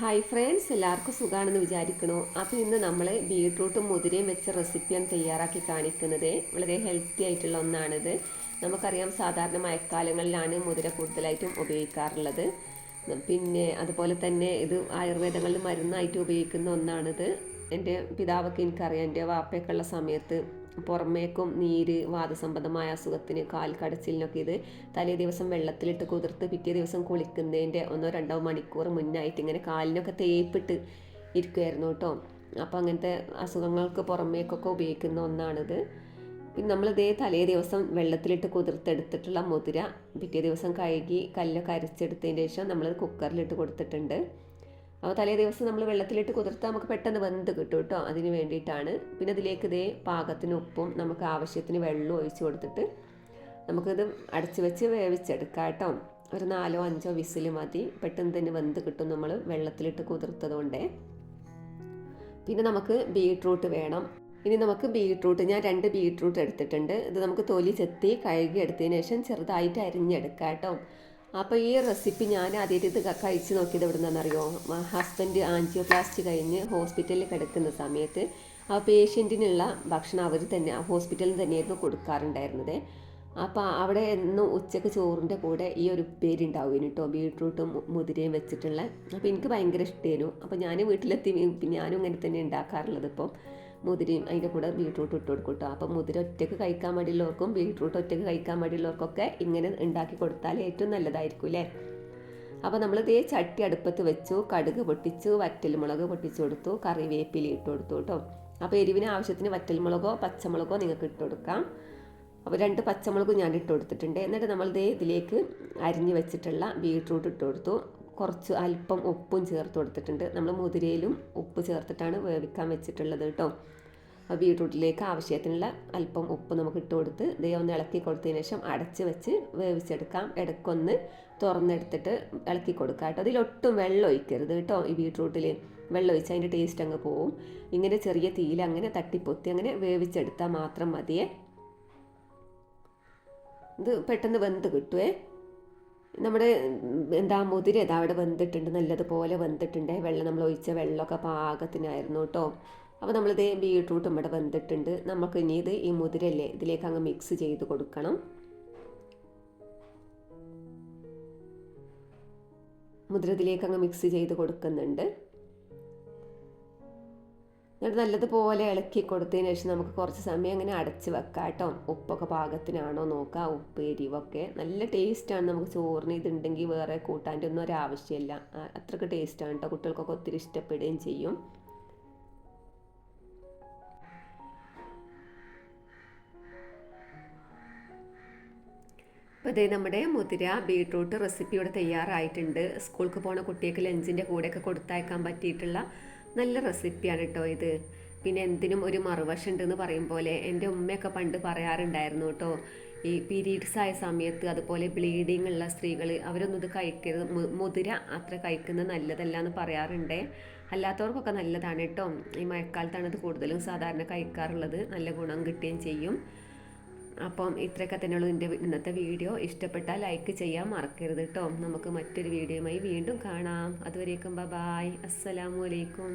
Hi friends എല്ലാവർക്കും സുഖമാണെന്ന് വിചാരിക്കണു. അപ്പോൾ ഇന്ന് നമ്മൾ ബീട്രൂട്ടും മുതിരയും വെച്ച റെസിപ്പിയാണ് തയ്യാറാക്കി കാണിക്കുന്നത്. വളരെ ഹെൽത്തി ആയിട്ടുള്ള ഒന്നാണിത്. നമുക്കറിയാം സാധാരണ മഴക്കാലങ്ങളിലാണ് മുതിര കൂടുതലായിട്ടും ഉപയോഗിക്കാറുള്ളത്. പിന്നെ അതുപോലെ തന്നെ ഇത് ആയുർവേദങ്ങളിൽ മരുന്നായിട്ട് ഉപയോഗിക്കുന്ന ഒന്നാണിത്. എന്റെ പിതാവൊക്കെ എനിക്കറിയാം എന്റെ വാപ്പയൊക്കെ ഉള്ള സമയത്ത് പുറമേക്കും നീര് വാദസംബന്ധമായ അസുഖത്തിന് കാൽ കടച്ചിലിനൊക്കെ ഇത് തലേ ദിവസം വെള്ളത്തിലിട്ട് കുതിർത്ത് പിറ്റേ ദിവസം കുളിക്കുന്നതിന്റെ ഒന്നോ രണ്ടോ മണിക്കൂർ മുന്നായിട്ട് ഇങ്ങനെ കാലിനൊക്കെ തേപ്പിട്ട് ഇരിക്കുമായിരുന്നു കേട്ടോ. അപ്പോൾ അങ്ങനത്തെ അസുഖങ്ങൾക്ക് പുറമേക്കൊക്കെ ഉപയോഗിക്കുന്ന ഒന്നാണിത്. പിന്നെ നമ്മളിതേ തലേ ദിവസം വെള്ളത്തിലിട്ട് കുതിർത്തെടുത്തിട്ടുള്ള മുതിര പിറ്റേ ദിവസം കഴുകി കല്ലൊക്കെ അരച്ചെടുത്തതിന് ശേഷം നമ്മൾ കുക്കറിലിട്ട് കൊടുത്തിട്ടുണ്ട്. അപ്പോൾ തലേ ദിവസം നമ്മൾ വെള്ളത്തിലിട്ട് കുതിർത്താൽ നമുക്ക് പെട്ടെന്ന് വെന്ത് കിട്ടും കേട്ടോ അതിന് വേണ്ടിയിട്ടാണ്. പിന്നെ അതിലേക്ക് ഇതേ പാകത്തിന് ഉപ്പും നമുക്ക് ആവശ്യത്തിന് വെള്ളം ഒഴിച്ചു കൊടുത്തിട്ട് നമുക്കിത് അടച്ചു വെച്ച് വേവിച്ചെടുക്കാം കേട്ടോ. ഒരു നാലോ അഞ്ചോ വിസിൽ മതി പെട്ടെന്ന് തന്നെ വെന്ത് കിട്ടും നമ്മൾ വെള്ളത്തിലിട്ട് കുതിർത്തത് കൊണ്ടേ പിന്നെ നമുക്ക് ബീട്രൂട്ട് വേണം. ഇനി നമുക്ക് ബീട്രൂട്ട് ഞാൻ രണ്ട് ബീട്രൂട്ട് എടുത്തിട്ടുണ്ട്. ഇത് നമുക്ക് തൊലി ചെത്തി കഴുകി എടുത്തതിന് ശേഷം ചെറുതായിട്ട് അരിഞ്ഞെടുക്കാം കേട്ടോ. അപ്പോൾ ഈ റെസിപ്പി ഞാൻ ആദ്യമായിട്ട് ഇത് കഴിച്ച് നോക്കിയത് എവിടെ നിന്നറിയോ ഹസ്ബൻഡ് ആൻജിയോപ്ലാസ്റ്റി കഴിഞ്ഞ് ഹോസ്പിറ്റലിൽ കിടക്കുന്ന സമയത്ത് ആ പേഷ്യന്റിനുള്ള ഭക്ഷണം അവർ തന്നെ ഹോസ്പിറ്റലിൽ തന്നെയായിരുന്നു കൊടുക്കാറുണ്ടായിരുന്നത്. അപ്പോൾ അവിടെ എന്നും ഉച്ചയ്ക്ക് ചോറിന്റെ കൂടെ ഈ ഒരു ഉപ്പേരി ഉണ്ടാവും കേട്ടോ. ബീട്രൂട്ടും മുതിരയും വെച്ചിട്ടുള്ള. അപ്പോൾ എനിക്ക് ഭയങ്കര ഇഷ്ടമായിരുന്നു അപ്പോൾ ഞാൻ വീട്ടിലെത്തി ഞാനും ഇങ്ങനെ തന്നെ ഉണ്ടാക്കാറുള്ളത് ഇപ്പം. മുതിരയും അതിന്റെ കൂടെ ബീട്രൂട്ട് ഇട്ട് കൊടുക്കും കേട്ടോ. അപ്പം മുതിര ഒറ്റയ്ക്ക് കഴിക്കാൻ മടിയുള്ളവർക്കും ബീട്രൂട്ട് ഒറ്റയ്ക്ക് കഴിക്കാൻ മടിയുള്ളവർക്കൊക്കെ ഇങ്ങനെ ഉണ്ടാക്കി കൊടുത്താൽ ഏറ്റവും നല്ലതായിരിക്കും അല്ലേ? അപ്പോൾ നമ്മൾ ഇതേ ചട്ടി അടുപ്പത്ത് വെച്ചു കടുക് പൊട്ടിച്ചു വറ്റൽമുളക് പൊട്ടിച്ചു കൊടുത്തു കറിവേപ്പില ഇട്ട് കൊടുത്തു കേട്ടോ. അപ്പോൾ എരിവിന് ആവശ്യത്തിന് വറ്റൽമുളകോ പച്ചമുളകോ നിങ്ങൾക്ക് ഇട്ട് കൊടുക്കാം. അപ്പോൾ രണ്ട് പച്ചമുളകും ഞാൻ ഇട്ട് കൊടുത്തിട്ടുണ്ട്. എന്നിട്ട് നമ്മൾ ദേ ഇതിലേക്ക് അരിഞ്ഞ് വെച്ചിട്ടുള്ള ബീട്രൂട്ട് ഇട്ട് കൊടുത്തു. കുറച്ച് അല്പം ഉപ്പും ചേർത്ത് കൊടുത്തിട്ടുണ്ട്. നമ്മൾ മുതിരയിലും ഉപ്പ് ചേർത്തിട്ടാണ് വേവിക്കാൻ വെച്ചിട്ടുള്ളത് കേട്ടോ. അപ്പോൾ ബീട്രൂട്ടിലേക്ക് ആവശ്യത്തിനുള്ള അല്പം ഉപ്പ് നമുക്ക് ഇട്ട് കൊടുത്ത് ദൈവം ഒന്ന് ഇളക്കി കൊടുത്തതിന് ശേഷം അടച്ച് വെച്ച് വേവിച്ചെടുക്കാം. ഇടയ്ക്കൊന്ന് തുറന്നെടുത്തിട്ട് ഇളക്കി കൊടുക്കാം കേട്ടോ. അതിലൊട്ടും വെള്ളം ഒഴിക്കരുത് കേട്ടോ ഈ ബീട്രൂട്ടിൽ. വെള്ളം ഒഴിച്ച് അതിന്റെ ടേസ്റ്റ് അങ്ങ് പോവും. ഇങ്ങനെ ചെറിയ തീയിൽ അങ്ങനെ തട്ടിപ്പൊത്തി അങ്ങനെ വേവിച്ചെടുത്താൽ മാത്രം മതിയേ. ഇത് പെട്ടെന്ന് വെന്ത് കിട്ടുവേ. നമ്മുടെ എന്താ മുതിര ഇതാ അവിടെ വെന്തിട്ടുണ്ട് നല്ലതുപോലെ വെന്തിട്ടുണ്ട്. വെള്ളം നമ്മൾ ഒഴിച്ച വെള്ളമൊക്കെ പാകത്തിനായിരുന്നു കേട്ടോ. അപ്പോൾ നമ്മളിത് ബീട്രൂട്ടും ഇവിടെ വെന്തിട്ടുണ്ട്. നമുക്ക് ഇനി ഇത് ഈ മുതിരല്ലേ ഇതിലേക്ക് അങ്ങ് മിക്സ് ചെയ്ത് കൊടുക്കണം. മുതിരത്തിലേക്ക് അങ്ങ് മിക്സ് ചെയ്ത് കൊടുക്കുന്നുണ്ട്. എന്നിട്ട് നല്ലതുപോലെ ഇളക്കി കൊടുത്തതിന് ശേഷം നമുക്ക് കുറച്ച് സമയം അങ്ങനെ അടച്ച് വെക്കാം കേട്ടോ. ഉപ്പൊക്കെ പാകത്തിനാണോ നോക്കാം. ഉപ്പ് എരിവൊക്കെ നല്ല ടേസ്റ്റാണ് നമുക്ക് ചോറിന്. ഇതുണ്ടെങ്കിൽ വേറെ കൂട്ടാന്റെ ഒന്നും ഒരാവശ്യമില്ല അത്രയ്ക്ക് ടേസ്റ്റാണ് കേട്ടോ. കുട്ടികൾക്കൊക്കെ ഒത്തിരി ഇഷ്ടപ്പെടുകയും ചെയ്യും. അപ്പോൾ ഇതേ നമ്മുടെ മുതിര ബീട്രൂട്ട് റെസിപ്പി ഇവിടെ തയ്യാറായിട്ടുണ്ട്. സ്കൂൾക്ക് പോണ കുട്ടികൾക്ക് ലഞ്ചിന്റെ കൂടെയൊക്കെ കൊടുത്തയക്കാൻ പറ്റിയിട്ടുള്ള നല്ല റെസിപ്പിയാണ് കേട്ടോ ഇത്. പിന്നെ എന്തിനും ഒരു മറുവശം എന്ന് പറയും പോലെ എന്റെ ഉമ്മയൊക്കെ പണ്ട് പറയാറുണ്ടായിരുന്നു കേട്ടോ ഈ പീരീഡ്സ് ആയ സമയത്ത് അതുപോലെ ബ്ലീഡിങ് ഉള്ള സ്ത്രീകൾ അവരൊന്നും ഇത് കഴിക്കരുത് മുതിര അത്ര കഴിക്കുന്നത് നല്ലതല്ല എന്ന് പറയാറുണ്ടേ. അല്ലാത്തവർക്കൊക്കെ നല്ലതാണ് കേട്ടോ ഈ മഴക്കാലത്താണ് ഇത് കൂടുതലും സാധാരണ കഴിക്കാറുള്ളത്. നല്ല ഗുണം കിട്ടുകയും ചെയ്യും. അപ്പം ഇത്രയൊക്കെ തന്നെയുള്ളൂ എന്റെ ഇന്നത്തെ വീഡിയോ. ഇഷ്ടപ്പെട്ടാൽ ലൈക്ക് ചെയ്യാൻ മറക്കരുത് കേട്ടോ നമുക്ക് മറ്റൊരു വീഡിയോയുമായി വീണ്ടും കാണാം. അതുവരേക്കും ബ ബായ്. അസ്സലാമു അലൈക്കും.